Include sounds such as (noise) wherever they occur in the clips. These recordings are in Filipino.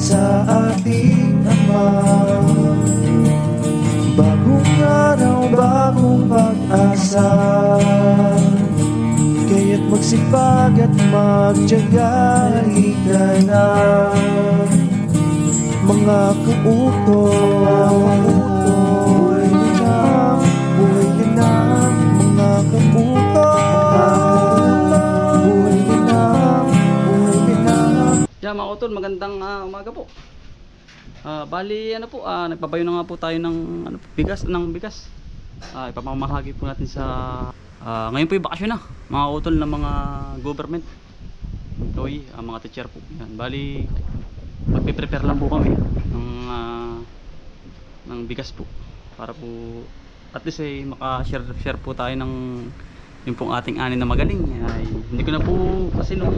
sa ating Ama. Bagong araw, bagong pag-asa. Kaya't magsipag at magtyaga Halika na. Mga kautoy Yeah, mga utol, magandang ah, umaga. Ah, bali ano po, ah, nagpapayo na nga po tayo ng ano, bigas ng bigas. Ah, ipapamahagi po natin sa ah, ngayon po 'yung bakasyon na, mga utol ng mga government employee, ah, mga teacher po. Yan, bali magpe-prepare lang po kami ng ah, ng bigas po para po at least ay maka-share share po tayo ng yung pong ating ani na magaling ay hindi ko na po kasi nung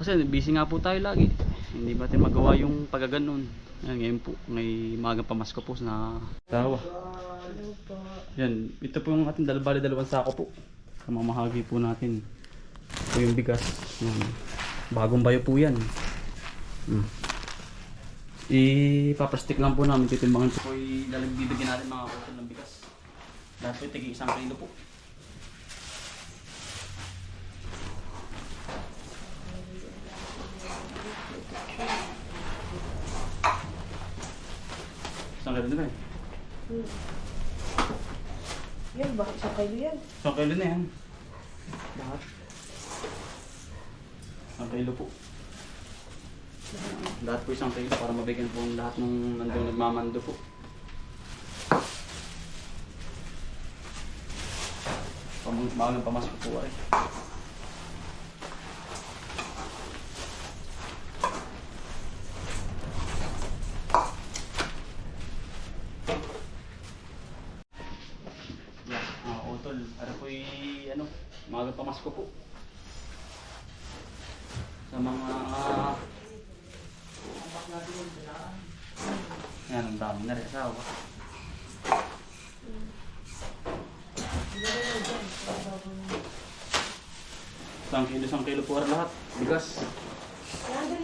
kasi busy nga po tayo lagi. Hindi ba natin magawa yung pagaganon. Ayan, ngayon po, may magang pamasko po na tawa. Yan, ito po yung ating dalbali dalawang sako po. Kamamahagi po natin. Ito yung bigas. Yan. Bagong bayo po yan. Hmm. Ipaplastic lang po namin titimbangan po. Ito bibigyan natin mga kutol ng bigas. Lahat po tigil isang kilo po. Kilo na ba? Hmm. Yan ba? Sa kayo yan. Isang kilo na yan. Lahat. Isang kilo po. Lahat po isang kilo para mabigyan po ang lahat ng nandun nagmamando po. Pamang magang pamasok po ay. Yeah, mga utol. Ano po ano, magang pamasko po. Sa mga yan, ang dami na rin asawa. Isang kilo, isang kilo po lahat. Bigas.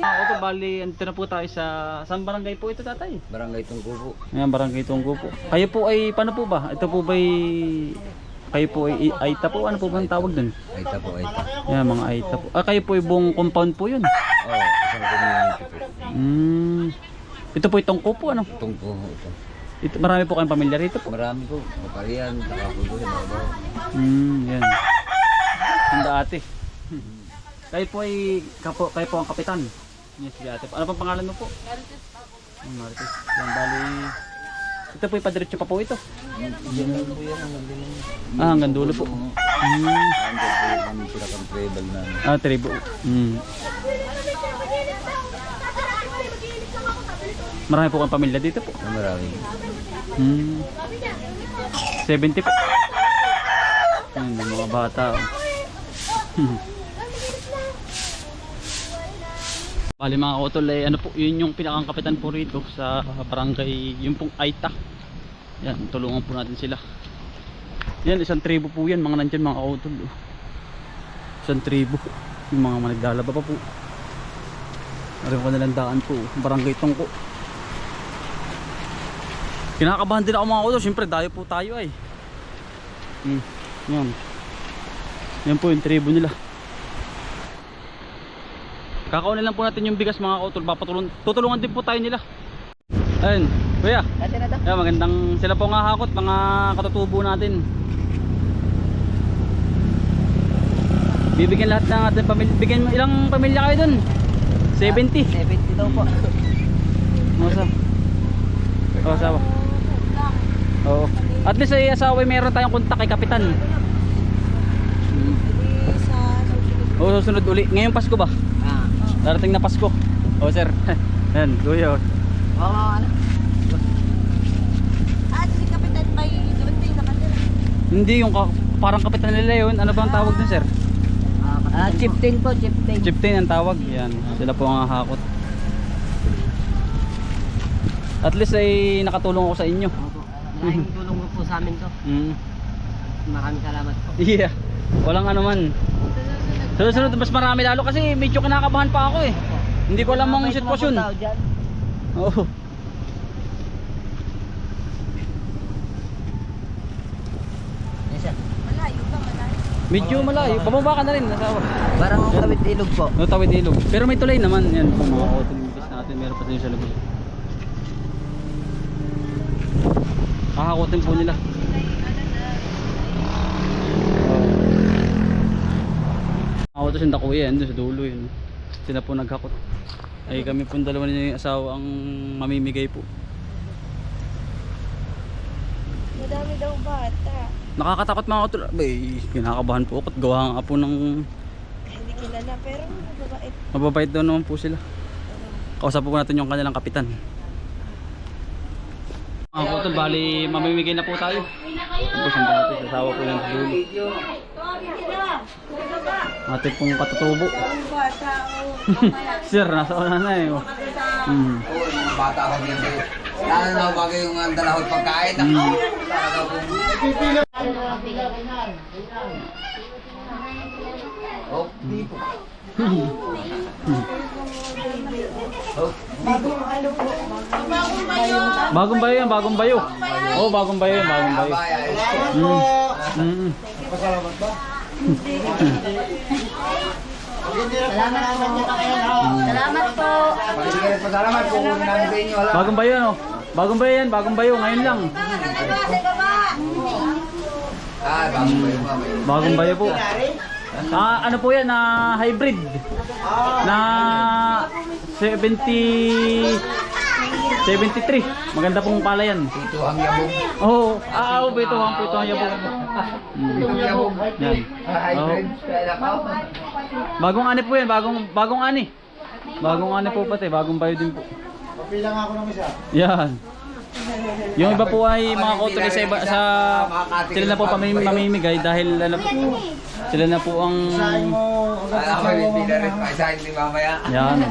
Ah, ito bali, ito na po tayo sa... Saan barangay po ito tatay? Barangay Tungko po. Ayan, barangay Tunggo po. Kayo po ay, paano po ba? Ito po ba ay... Kayo po ay Aita po? Ano po ba ang tawag dun? Aita po, Aita. Ayan, mga Aita po. Ah, kayo po ay buong compound po yun. Oo, oh, isang community po. Hmm. Ito po itong po, ano? Tungko po ito. Ito, marami po kayong pamilya rito po. Marami po. Maparian, saka po doon. Babaw. Hmm, yan. Ang dati. kayo po ay, kapo, kayo po ang kapitan. Yes, si ate po. Ano pang pangalan mo po? Marites. Marites. Yan, bali. Ito po ipadiretso pa po ito. Diyan lang po yan. Hanggang din. Ah, hanggang dulo po. Hmm. Hanggang po sila kang travel na. Ah, tribo. Hmm. Marami po kang pamilya dito po. na Marami. Hmm. 70 po. Ayun, yung mga bata. oh. (laughs) Bali mga kotol, eh, ano po, yun yung pinakang kapitan po rito sa barangay, yung pong Aita. Yan, tulungan po natin sila. Yan, isang tribo po yan, mga nandyan mga kotol. oh. Isang tribo. Yung mga managlalaba pa po. Ano po nilang daan po, barangay Tungko. Kinakabahan din ako mga kotol, syempre dayo po tayo ay. Hmm, yan. Yan po yung tribo nila. Kakaunin lang po natin yung bigas mga kautol. Papatulong, tutulungan din po tayo nila. Ayun, kuya. Dati na to. Yeah, magandang sila po nga hakot, mga katutubo natin. Bibigyan lahat ng ating pamilya. Bigyan mo ilang pamilya kayo dun? 70. 70 daw po. Masa? Oh, asawa. Oo. At least ay asawa ay meron tayong kontak kay kapitan. Hmm. Oo, susunod uli. Ngayong Pasko ba? Ah. Darating na Pasko. Oh, sir. (laughs) Yan, kuya. oh. Oo, ano? Ah, si Kapitan may doon din nakatira. Hindi yung ka- parang kapitan nila yun. Ano ba ang tawag dun, sir? Ah, chieftain po, chieftain. Chieftain ang tawag. Yan. Sila po ang hakot. At least ay nakatulong ako sa inyo. Malaking (laughs) tulong po sa amin to. Mm. Maraming salamat po. Yeah. Walang ano man. Sunod-sunod mas marami lalo kasi medyo kinakabahan pa ako eh. Hindi ko alam ang sitwasyon. Oo. Medyo malayo. Bababa ka na rin. Nasa Parang kawit ilog po. No, tawid ilog. Pero may tulay naman. Yan po mga autolimbitas natin. Meron pa din sa labas. Kakakutin po nila. To si Kuya yan doon sa dulo yun. Sila po naghakot. Ay kami po dalawa niya yung asawa ang mamimigay po. Madami daw bata. Nakakatakot mga katulad. Bay, kinakabahan po ako at gawa nga po ng Hindi kilala pero mababait. mababait daw naman po sila. Kausap po natin yung kanilang kapitan. Mga putol, bali mamimigay na po tayo. Tapos yung dati sa asawa po yan sa dulo. Atin pong katutubo. Sir, nasa una na eh. oh. Mm. Oo, yung mga bata ko dito. Lalo na bagay yung ang dalahot pagkain. Mm. Oh, di po. Oh, Bagong bayo yan, bagong bayo. Oh, bagong bayo yan, bagong bayo. Mm. Mm. Salamat po. Pasalamat po kung namin sa inyo. Alam. Bagong bayo yan, oh. Bagong bayo yan, bagong bayo, ngayon lang. Ah, bago ba yung mamay? Bagong bayo po. Ah, ano po yan, na hybrid. Na 70 73. Maganda pong pala yan. Tutuhang yabong. Oo, oh, ah, oh, ito ang ito ang yabong. Mm. Tutuhang yabong. Yan. Ah, hybrid. Bagong ani po yan, bagong bagong ani. Bagong ani po pati, bagong bayo din po. Papilang ako ng isa. Yan. Yung iba po ay mga kotoy sa iba sa sila na po pamim, mamimigay dahil ano po, sila na po ang Sahin mo. Ah, ako hindi na rin paisahin ni mamaya. yan. (laughs)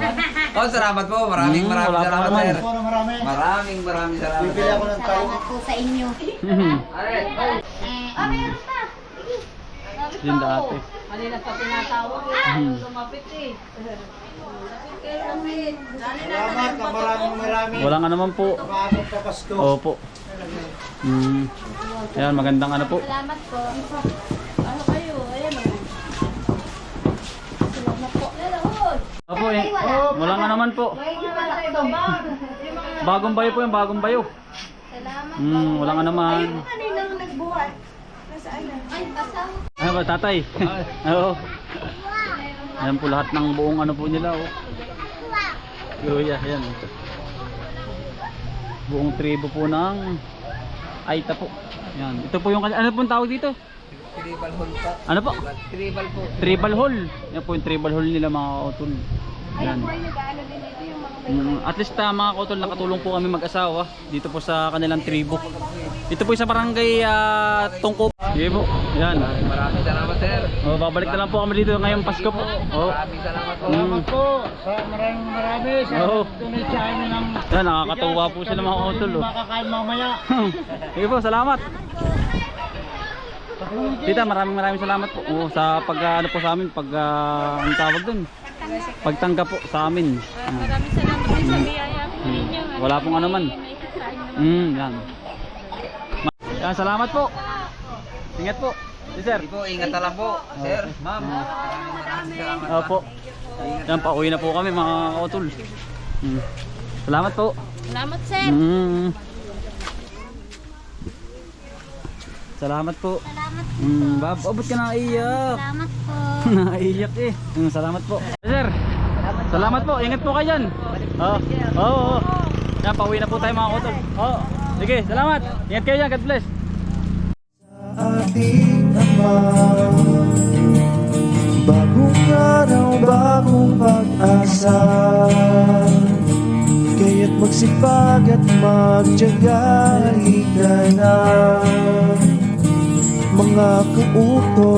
Oh, salamat po. Maraming Mm, maraming wala pa salamat, naman. sir. Ako na marami. Maraming maraming salamat. Bibili ako ng talo. po sa inyo. Mhm. Alright. Ah, meron pa. Yun dati. Kanina pa tinatawag. Mhm. Lumapit eh. Salamat na maraming marami. Wala nga naman po. Maabot pa Pasko. Opo. Mm. Yan, magandang ano po. Salamat po. Ano kayo? Ayan o. Salamat po. Opo eh. Wala nga naman po. (laughs) Bagong bayo po yung bagong bayo. Salamat. Mm, wala nga naman. Ayun kaninang nagbuhat. Nasaan na? Ay. Ano ba, tatay? (laughs) Oo. Ayan po lahat ng buong ano po nila, oh. Kuya, ayan. Buong tribo po ng Aita po. Ayan. Ito po yung, ano pong tawag dito? Tribal hall pa. Ano po? Tribal po. Tribal Hall. Yan po yung Tribal Hall nila mga kautol. Yan. Mm, at least uh, mga kautol nakatulong po kami mag-asawa dito po sa kanilang tribo. Ito po yung sa barangay uh, Tungkop. Sige po. Yan. Maraming salamat, sir. Oh, babalik na lang po kami dito ngayong Pasko po. Oh. Maraming salamat po. Mm. po. Sa maraming marami. Sa Oo. donate sa amin ng Yan, nakakatuwa po sila mga kautol. Oh. makakain mamaya. Sige po, salamat. Tita, maraming maraming salamat po oh, sa pag ano po sa amin, pag uh, ang tawag dun. Pagtanggap po sa amin. Ah. Maraming salamat din sa biyaya po Mm. ninyo. Wala pong ano man. Mm, yan. Yan, salamat po. Ingat po. Si sir. Po, ingat lang po. Sir, ma'am. Maraming maraming salamat. Opo. Yan, pauwi na po kami mga kautol. Mm. Salamat po. Salamat, sir. Mm. Salamat po. Salamat. Mm, bab, abot ka na iyak. Salamat po. (laughs) Naiyak eh. Mm, salamat po. Salamat po. Ingat po kayo dyan. Oo. Oo. oo. Yan, pauwi na po tayo mga kautol. Oo. Sige, salamat. Ingat kayo dyan. God bless. ating Ama Bagong araw, bagong pag-asa Kaya't magsipag at magtyaga Halika na Mga kauto